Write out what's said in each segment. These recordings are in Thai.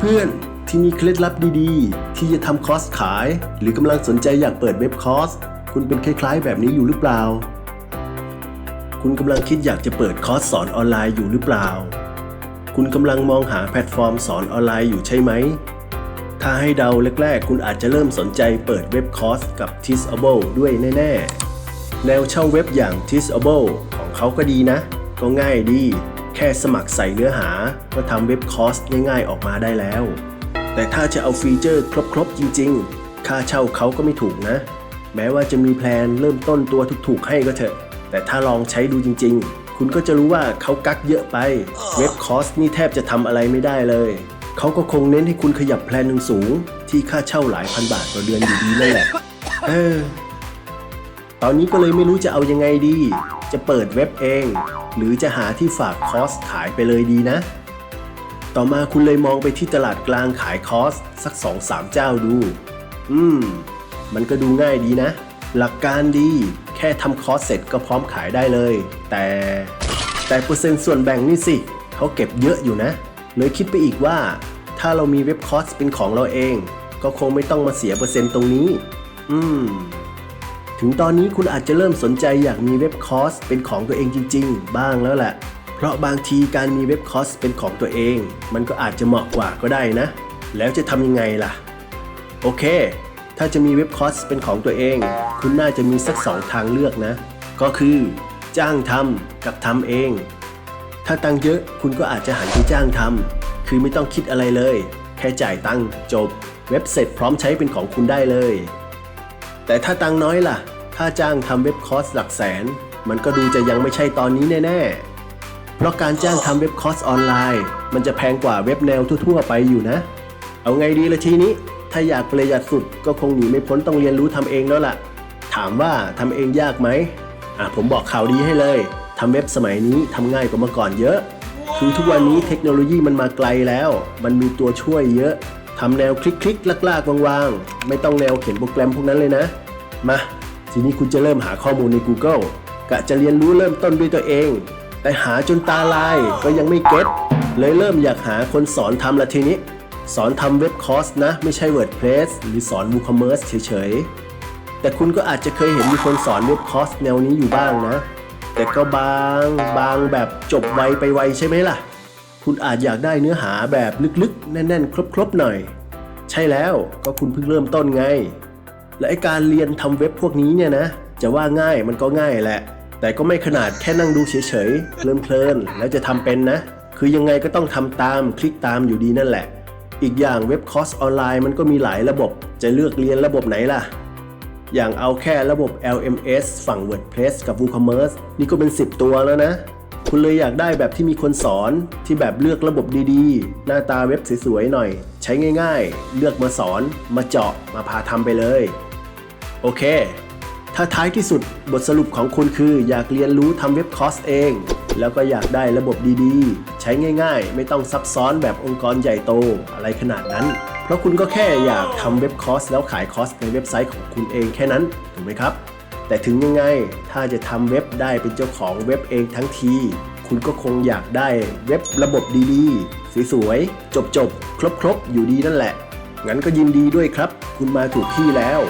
เพื่อนๆ ที่มีเคล็ดลับดีๆ ที่จะทำคอร์สขาย หรือกำลังสนใจอยากเปิดเว็บคอร์ส คุณเป็นคล้ายๆ แบบนี้อยู่หรือเปล่า คุณกำลังคิดอยากจะเปิดคอร์สสอนออนไลน์อยู่หรือเปล่า คุณกำลังมองหาแพลตฟอร์มสอนออนไลน์อยู่ใช่ไหม ถ้าให้เดาแรกๆ คุณอาจจะเริ่มสนใจเปิดเว็บคอร์สกับ Teachable ด้วยแน่ๆ แนวเช่าเว็บอย่าง Teachable ของเขาก็ดีนะ ก็ง่ายดี แค่สมัครใส่เนื้อหาก็ทำเว็บคอร์สง่ายๆออกมาได้แล้ว แต่ถ้าจะเอาฟีเจอร์ครบๆจริงๆ ค่าเช่าเขาก็ไม่ถูกนะ แม้ว่าจะมีแพลนเริ่มต้นตัวถูกๆให้ก็เถอะ แต่ถ้าลองใช้ดูจริงๆ คุณก็จะรู้ว่าเขากักเยอะไป เว็บคอร์สนี่แทบจะทำอะไรไม่ได้เลย เขาก็คงเน้นให้คุณขยับแพลนหนึ่งสูงที่ค่าเช่าหลายพันบาทต่อเดือนอยู่ดีนั่นแหละ เออ ตอนนี้ก็เลยไม่รู้จะเอายังไงดี จะเปิดเว็บเอง หรือจะหาที่ฝากคอร์สขายไปเลยดีนะ ต่อมาคุณเลยมองไปที่ตลาดกลางขายคอร์สสักสองสามเจ้าดู อืม มันก็ดูง่ายดีนะ หลักการดีแค่ทำคอร์สเสร็จก็พร้อมขายได้เลย แต่แต่เปอร์เซ็นต์ส่วนแบ่งนี่สิเขาเก็บเยอะอยู่นะ เลยคิดไปอีกว่า ถ้าเรามีเว็บคอร์สเป็นของเราเอง ก็คงไม่ต้องมาเสียเปอร์เซ็นต์ตรงนี้ อืม ถึงตอนนี้คุณอาจจะเริ่มสนใจอยากมีเว็บคอร์สเป็นของตัวเองจริง ๆ บ้างแล้วแหละ เพราะบางทีการมีเว็บคอร์สเป็นของตัวเอง มันก็อาจจะเหมาะกว่าก็ได้นะ แล้วจะทำยังไงล่ะ โอเค ถ้าจะมีเว็บคอร์สเป็นของตัวเอง คุณน่าจะมีสักสองทางเลือกนะ ก็คือ จ้างทำกับทำเอง ถ้าตังค์เยอะคุณก็อาจจะหันไปจ้างทำคือไม่ต้องคิดอะไรเลย แค่จ่ายตังค์จบ เว็บเสร็จพร้อมใช้เป็นของคุณได้เลย แต่ถ้าตังน้อยล่ะ ค่าจ้างทำเว็บคอร์สหลักแสน มันก็ดูจะยังไม่ใช่ตอนนี้แน่ๆ เพราะการจ้างทำเว็บคอร์สออนไลน์ มันจะแพงกว่าเว็บแนวทั่วๆ ไปอยู่นะ เอาไงดีละทีนี้ ถ้าอยากประหยัดสุดก็คงหนีไม่พ้นต้องเรียนรู้ทำเองแล้วล่ะ ถามว่าทำเองยากไหมอะผมบอกข่าวดีให้เลยทำเว็บสมัยนี้ทำง่ายกว่าเมื่อก่อนเยอะ คือทุกวันนี้เทคโนโลยีมันมาไกลแล้ว มันมีตัวช่วยเยอะ ทำแนวคลิกๆลากๆวางๆ ไม่ต้องแนวเขียนโปรแกรมพวกนั้นเลยนะ มา ทีนี้คุณจะเริ่มหาข้อมูลใน Google กะจะเรียนรู้เริ่มต้นด้วยตัวเอง แต่หาจนตาลายก็ยังไม่เก็ตเลยเริ่มอยากหาคนสอนทำละทีนี้ สอนทำเว็บคอร์สนะ ไม่ใช่ WordPress หรือสอน WooCommerce เฉยๆ แต่คุณก็อาจจะเคยเห็นมีคนสอนเว็บคอร์สแนวนี้อยู่บ้างนะ แต่ก็บางบางแบบจบไวไปไวใช่ไหมล่ะ คุณอาจอยากได้เนื้อหาแบบลึกๆ แน่นๆ ครบๆ หน่อย ใช่แล้วก็คุณเพิ่งเริ่มต้นไง และไอการเรียนทำเว็บพวกนี้เนี่ยนะ จะว่าง่ายมันก็ง่ายแหละ แต่ก็ไม่ขนาดแค่นั่งดูเฉยๆเพลินๆแล้วจะทำเป็นนะ คือยังไงก็ต้องทำตามคลิกตามอยู่ดีนั่นแหละ อีกอย่างเว็บคอร์สออนไลน์มันก็มีหลายระบบ จะเลือกเรียนระบบไหนล่ะอย่างเอาแค่ระบบ LMS ฝั่ง WordPress กับ WooCommerce นี่ก็เป็น 10 ตัวแล้วนะ คุณเลยอยากได้แบบที่มีคนสอนที่แบบเลือกระบบดีๆ หน้าตาเว็บสวยๆหน่อย ใช้ง่ายๆ เลือกมาสอนมาเจาะมาพาทำไปเลย โอเค ถ้าท้ายที่สุดบทสรุปของคุณคือ อยากเรียนรู้ทำเว็บคอร์สเอง แล้วก็อยากได้ระบบดีๆ ใช้ง่ายๆ ไม่ต้องซับซ้อนแบบองค์กรใหญ่โตอะไรขนาดนั้น เพราะคุณก็แค่อยากทำเว็บคอร์สแล้วขายคอร์สในเว็บไซต์ของคุณเองแค่นั้นถูกไหมครับ แต่ถึงยังไงถ้าจะทำเว็บได้เป็นเจ้าของเว็บเองทั้งที คุณก็คงอยากได้เว็บระบบดีๆ สวยๆ จบๆ ครบๆ อยู่ดีนั่นแหละ งั้นก็ยินดีด้วยครับ คุณมาถูกที่แล้ว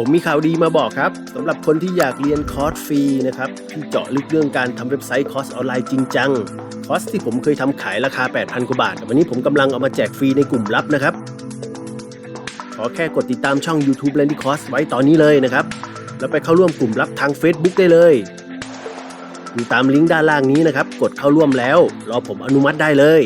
ผมมีข่าวดีมาบอกครับสำหรับคนที่อยากเรียนคอร์สฟรีนะครับที่เจาะลึกเรื่องการทำเว็บไซต์คอร์สออนไลน์จริงจังคอร์สที่ผมเคยทำขายราคา 8,000 กว่าบาท วันนี้ผมกำลังเอามาแจกฟรีในกลุ่มลับนะครับ ขอแค่กดติดตามช่อง YouTube l a n d y Course ไว้ตอนนี้เลยนะครับ แล้วไปเข้าร่วมกลุ่มลับทาง Facebook ได้เลยดูตามลิงก์ด้านล่างนี้นะครับ กดเข้าร่วมแล้ว รอผมอนุมัติได้เลย